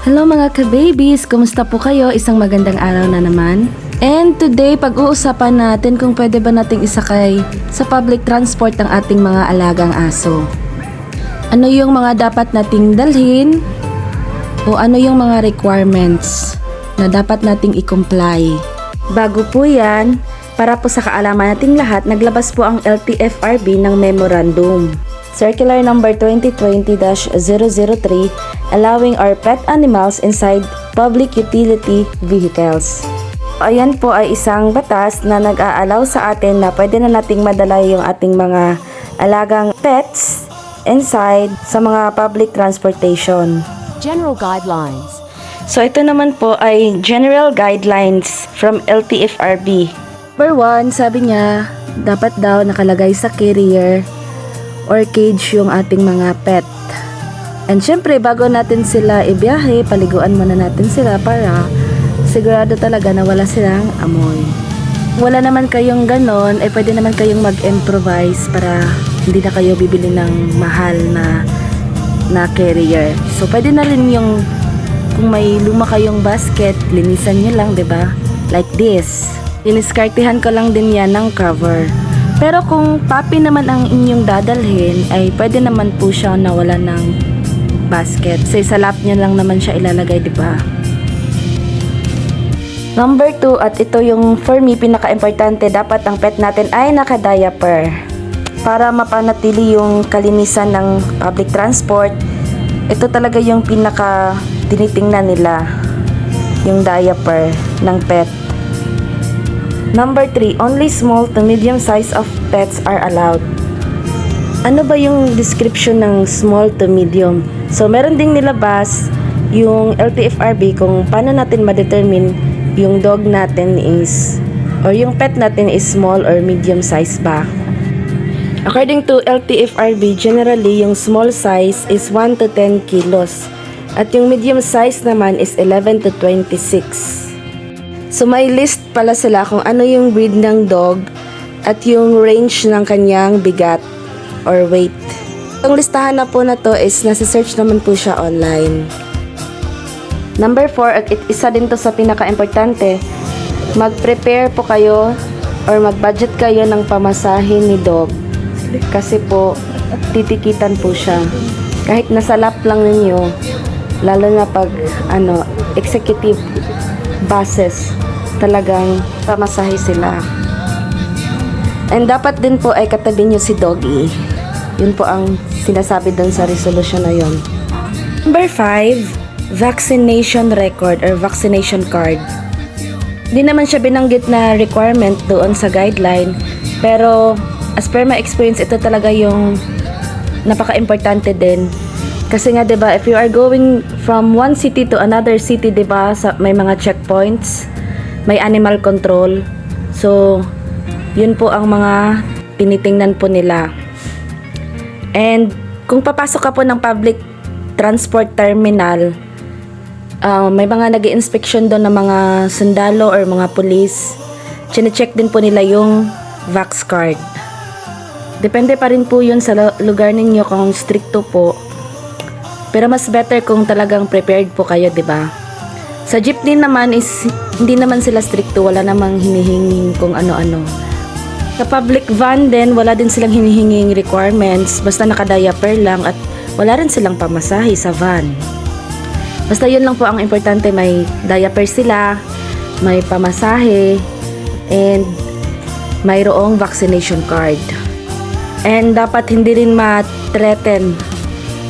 Hello mga ka-babies! Kumusta po kayo? Isang magandang araw na naman. And today, pag-uusapan natin kung pwede ba nating isakay sa public transport ang ating mga alagang aso. Ano yung mga dapat nating dalhin? O ano yung mga requirements na dapat nating i-comply? Bago po yan, para po sa kaalaman nating lahat, naglabas po ang LTFRB ng memorandum. Circular number 2020-003 allowing our pet animals inside public utility vehicles. Ayan po ay isang batas na nag-aalaw sa atin na pwede na nating madala yung ating mga alagang pets inside sa mga public transportation. General guidelines. So ito naman po ay general guidelines from LTFRB. Number one, sabi niya, dapat daw nakalagay sa carrier or cage yung ating mga pet. And syempre, bago natin sila ibiyahe, paliguan muna natin sila para sigurado talaga na wala silang amoy. Wala naman kayong ganon, eh pwede naman kayong mag-improvise para hindi na kayo bibili ng mahal na na carrier. So, pwede na rin yung kung may luma kayong basket, linisan nyo lang, ba? Like this. Diniskartehan ko lang din yan ng cover. Pero kung papi naman ang inyong dadalhin, ay pwede naman po siya nawala ng basket. Sa isa lap niya lang naman siya ilalagay, 'di ba? Number 2, at ito yung for me pinaka-importante, dapat ang pet natin ay naka-diaper. Para mapanatili yung kalinisan ng public transport, ito talaga yung pinaka tinitingnan nila, yung diaper ng pet. Number 3, only small to medium size of pets are allowed. Ano ba yung description ng small to medium? So, meron ding nilabas yung LTFRB kung paano natin ma-determine yung dog natin is or yung pet natin is small or medium size ba. According to LTFRB, generally yung small size is 1 to 10 kilos at yung medium size naman is 11 to 26. So may list pala sila kung ano yung breed ng dog at yung range ng kanyang bigat or weight. Ang listahan na po na to is nasa search naman po siya online. Number 4, at it- isa din to sa pinaka-importante, mag-prepare po kayo or mag-budget kayo ng pamasahe ni dog. Kasi po, titikitan po siya. Kahit nasa lap lang ninyo, lalo na pag ano, executive buses, talagang pamasahe sila. And dapat din po ay katabi nyo si Doggy. Yun po ang sinasabi doon sa resolution na yun. Number 5, vaccination record or vaccination card. Hindi naman siya binanggit na requirement doon sa guideline, pero as per my experience, ito talaga yung napaka-importante din. Kasi nga 'di ba, if you are going from one city to another city, 'di ba, sa may mga checkpoints, may animal control. So, yun po ang mga tinitingnan po nila. And kung papasok ka po ng public transport terminal, ah, may mga nag inspection doon ng mga sundalo or mga police. Chine-check din po nila yung Vax card. Depende pa rin po yun sa lu- lugar ninyo kung stricto po. Pero mas better kung talagang prepared po kayo, 'di ba? Sa jeepney naman is hindi naman sila stricto, wala namang hinihinging kung ano-ano. Sa public van din, wala din silang hinihinging requirements, basta naka-diaper lang at wala rin silang pamasahe sa van. Basta yun lang po ang importante, may diaper sila, may pamasahe, and mayroong vaccination card. And dapat hindi rin ma-threaten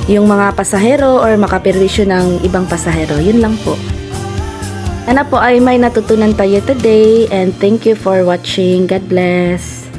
yung mga pasahero or makaperwisyo ng ibang pasahero. Yun lang po. Sana po ay may natutunan tayo today and thank you for watching. God bless.